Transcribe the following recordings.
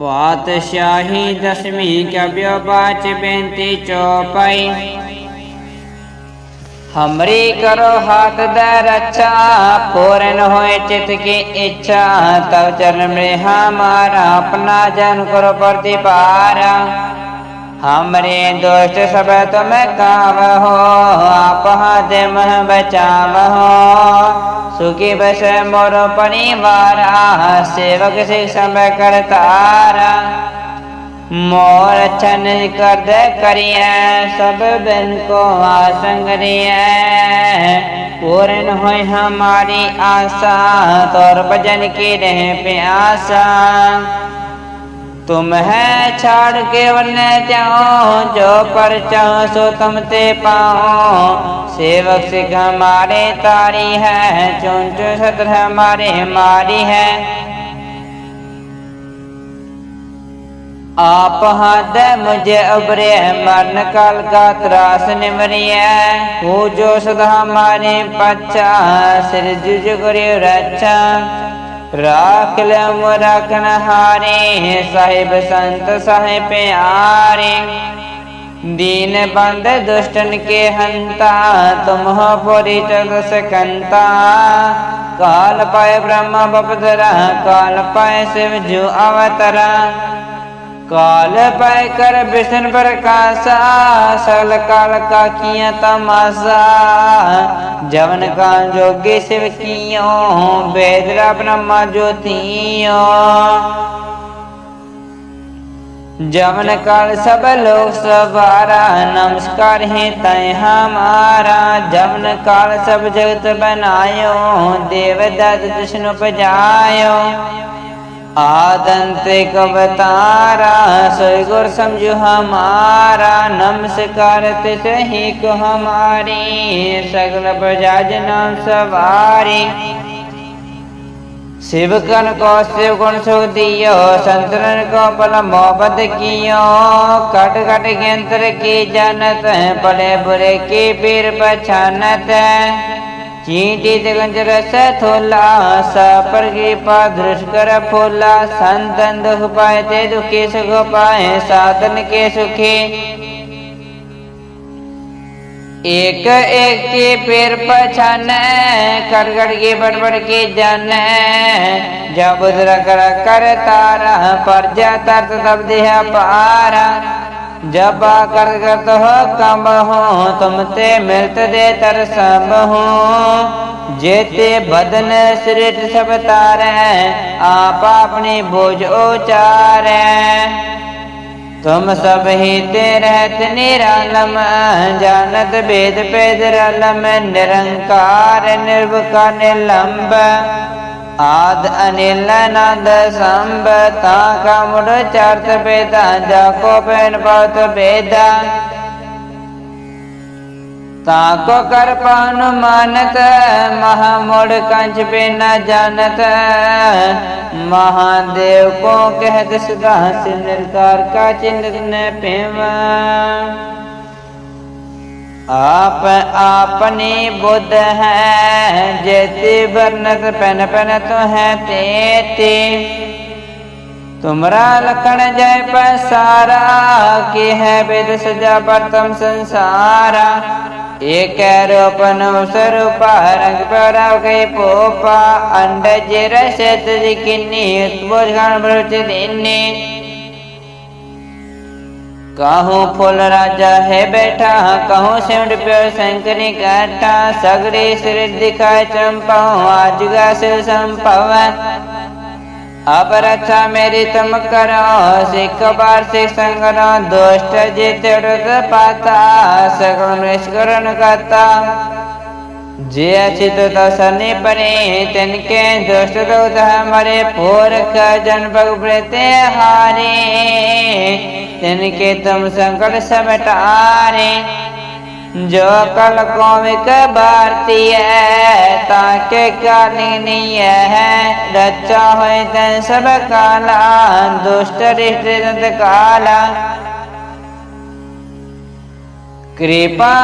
ਪਾਤਸ਼ਾਹੀ ਦਸਵੀਂ ਕਬਿਓ ਬਾਚ ਬੇਨਤੀ ਚੋਪਾਈ। ਹਮਰੀ ਕਰੋ ਹੱਥ ਦਾ ਰੱਛਾ, ਪੂਰਨ ਹੋਏ ਚਿਤ ਕੀ ਇੱਛਾ, ਤਵ ਚਰਨ ਮੇ ਹਮਾਰਾ ਆਪਣਾ ਜਨ ਕਰੋ ਪ੍ਰਤਿਪਾਰਾ हमरे दोस्त सब तुम काम हो आप हाथ मह बचाव हो सुखी बस मोरो परिवार सेवक से सब करतारा। मोर छन कर दे करिए, सब बिन को आसंगरिए पूर्ण हो हमारी आशा, तोर भजन की रह प्यासा तुम है छाड़ के वरने जाओ जो पर सो तुम ते पाओ। सेवक सिख हमारे तारी है, चुन चुन सत्र हमारे हमारी है। आप हाथ मुझे उबरे मरण काल का त्रास निमरिय हो जो सदा हमारे पच्चा, सिर जुज रक्षा ਰਾਖ ਲਮ ਰਖਣ ਹਾਰੇ ਸਾਹਿਬ ਸੰਤ ਸਹਿ ਪਿਆਰੇ ਦੀਨ ਬੰਦ ਦੁਸ਼ਟਨ ਕੇ ਹੰਤਾ ਤੁਮ ਹੋ ਪੁਰੀ ਜਗ ਸਕੰਤਾ ਕਾਲ ਪਾਏ ਬ੍ਰਹਮ ਬਪਦਰਾ ਕਾਲ ਪਾਏ ਸਿਵ ਜੂ ਅਵਤਰਾ काल पाए कर विष्णु प्रकाशा सकल काल का किया तमाशा जवन का जोगी शिव कियो वेदरा ब्रह्मा ज्योतियो जवन काल सब लोग सवारा नमस्कार है तय हमारा जवन काल सब जगत बनायो देव दत्त विष्णु पजायो आदंतिक अवतारा गुर समझो हमारा नमस्कार ही को हमारी, सगल बजाज नाम सवारी। शिव कन को शिव गुण सुख दियो, संतरन को पल मोहब्बत कियो। कट कट यंत्र की जानत पले बुरे की पीर पछानत। चींटी दिगंज रस थोला सपर कृपा दृश कर फूला, संतन दुख पाए ते दुखी, सुख पाए साधन के सुखी। एक एक के पैर पछान कड़गड़ की बड़बड़ के जन। जब उधर कर तारा, पर जाता तब देह पारा। जब कर कर तो हो कम हो तुम ते मिलत दे तर सब हो जेते बदन श्रेष्ठ सब तारे आप अपनी बोझ उचारे तुम सब ही ते रहत निरालम जानत भेद पेद रलम निरंकार निर्वका निलंब आद अनिल नंद संब ताका मुड़ चर्त बेदा जाको पेन बहुत बेदा ताको कर पानु मानत महामोड़ कंच पे न जानत महादेव को कहत सदा से निरकार का चिन्ह न पेवा आप अपनी बुद्ध है, जैसे वर्णत पन पन तो है तेते। तुमरा लखन जय पसारा, की है वेद सजा प्रथम संसारा। एक रूपन स्वरूपा रंग पराव गई पोपा अंड जिर शेत किन्नी उत्बोध गण कहूँ फूल राजा है बैठा, कहूँ सिमट प्योर शंकरी काठा सगरी सिर दिखाए आज गा शिव संपव। अब रक्षा मेरी तुम करो, सिख बार सिख संगरो दुष्ट जित पाता सकल निष्करण करता जे अचित तो सनी परे तिनके दुष्ट दूत हमारे पूरख जन भगवते हारे। तिनके तुम संकट समेट टारे जो कल कौमिक है, ताके कालीनीय है, रचा हुए तन सब काला दुष्ट रिष्ट काला कृपा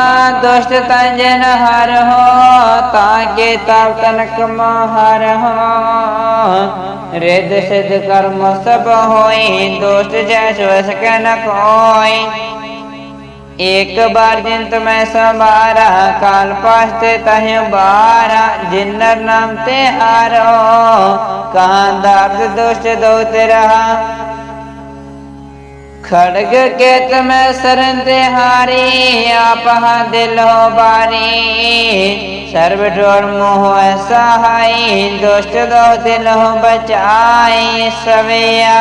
दुष्ट तंजन हर हो ताके तब तनक हर हो। रिद सिद्ध कर्म सब होई, दुष्ट जैस न कोई। एक बार जिन तुम्हें संबारा काल पास्ते तहे बारा, जिन्नर नाम ते हारो। कहाँ दर्द दुष्ट दोते रहा ਖੜਗ ਕੇਤ ਮੈਂ ਸਰਨ ਤੇ ਹਾਰੇ ਆਪਹਾ ਦਿਲੋ ਬਾਰੇ। ਸਰਬ ਡੋਰ ਮੋਹ ਸਹਾਈ, ਦੁਸ਼ਟ ਦੋ ਦਿਲੋ ਬਚਾਈ ਸਵਿਆ।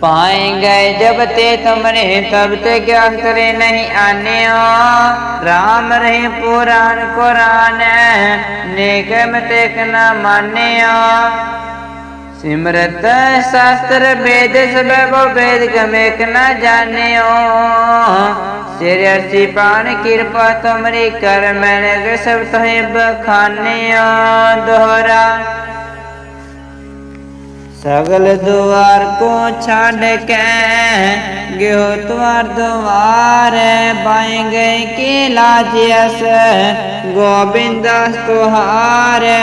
ਪਾਏ ਗਏ ਜਬ ਤੇ ਤੁਮਰੇ, ਤਬ ਤੇ ਕਿਆ ਤਰੇ ਨਹੀਂ ਆਨਿਓ RAM ਰਹੇ ਪੁਰਾਨ ਕੁਰਾਨ ਨੇਗਮ ਤੇਕ ਨਾ ਮਾਨਿਓ ਸਿਮਰਤ ਸ਼ਾਸਤਰ ਵੇਦ ਸਭੈ ਕੋ ਵੇਦ ਗਮੇਕ ਨ ਜਾਣਿਓ। ਸਿਰ ਅਰਸੀ ਪਾਣ ਕਿਰਪਾ ਤੁਮਰੀ ਕਰ ਮੈਨੇ ਗੇ ਸਭ ਤੋਹੇ ਬਖਾਨਿਆ ਦੋਹਰਾ ਸਗਲ ਦੁਆਰ ਕੋ ਛੱਡ ਕੇ, ਗਿਓ ਤੁਵਾਰ ਦੁਆਰ ਬਾਏ ਗਏ ਕੀ ਲਾਜਿਆਸ ਗੋਬਿੰਦਾਸ ਤੁਹਾਰੇ।